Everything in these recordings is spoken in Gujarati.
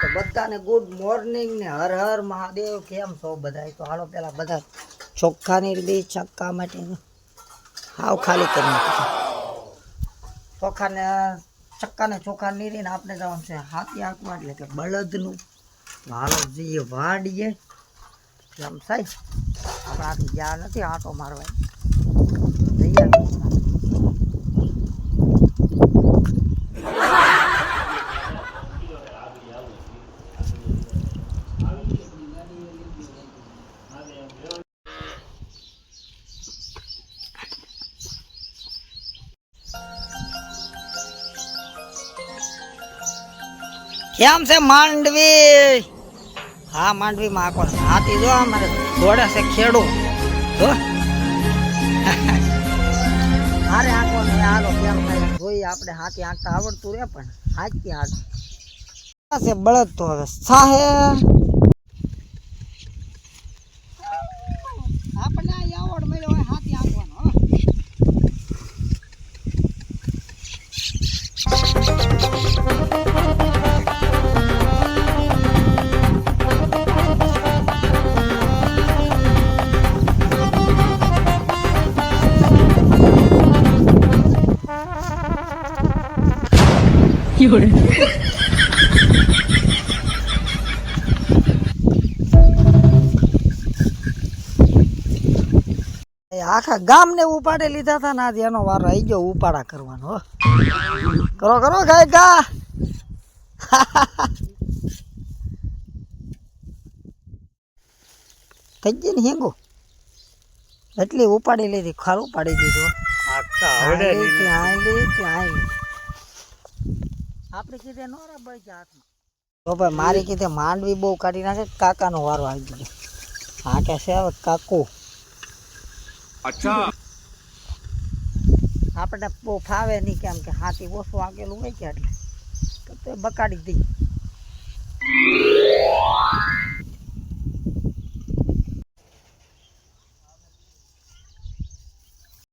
ગુડ મોર્નિંગ ને હર હર મહાદેવ, કેમ છો બધા તો હાલો પેલા બધા ચોખ્ખાની બી છક્કા માટે હાવ ખાલી કરી નાખ્યું ચોખ્ખાને ચક્કાને ચોખ્ખા નીરીને આપણે જવાનું છે હાથી આંકવા એટલે કે બળદનું. તો હાલો જઈએ વાડીએ. એમ સાહેબ? આપણે આથી ગયા નથી, આંટો મારવા. જઈએ. કેમ છે માંડવી? હા માંડવી માં આખો હાથી જો અમારે દોડે છે ખેડો જો. મારે આખો ને હાલો, કેમ થાય જોઈ આપણે હાથી આંકતા આવડતું રે પણ હાથી. આંક છે બળદ તો હવે. સાહે. 有人。આખા ગામને ઉપાડે લીધા હતા ને આજે એનો વારો આવી ગયો ઉપાડા કરવાનો હો. કરો કરો ગાય ગા. થઈ ગઈ ને હેંગો? એટલી ઉપાડી લીધી ખાર ઉપાડી દીધું. આપણે કીધે નો રે ભાઈ હાથમાં. તો ભાઈ મારી કીધે માંડવી બહુ કાઢી નાખે કાકાનો વારો આવી ગયો. હા કે છે હવે કાકુ આપણે બહુ ફાવે નહીં કેમ કે હાથી ઓછું આગેલું હોય કે એટલે. તો બકાડી દઈ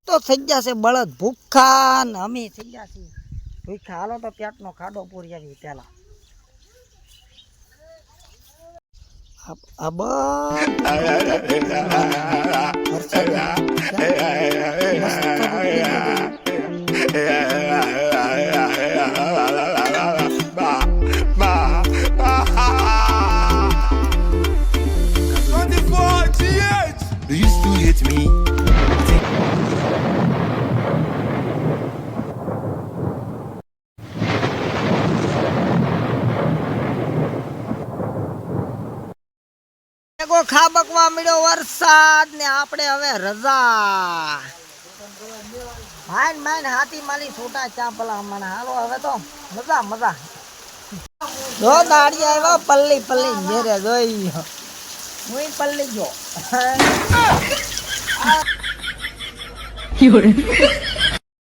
તો થઈ જશે બળદ ભૂખા ને અમે થઈ જશે ભૂખા હાલો તો પેટનો ખાડો પૂરી આવી પેલા આ- આ ખાબકવા મળ્યો વરસાદ ને આપણે હવે રજા. માન માન, હાથી માલી છોટા ચાપલા મને હાલો, હવે તો મજા મજા. જો દાડી આવ્યો, પલ્લી પલ્લી ઘેરે જોઈ. હું પલ્લી ગયો.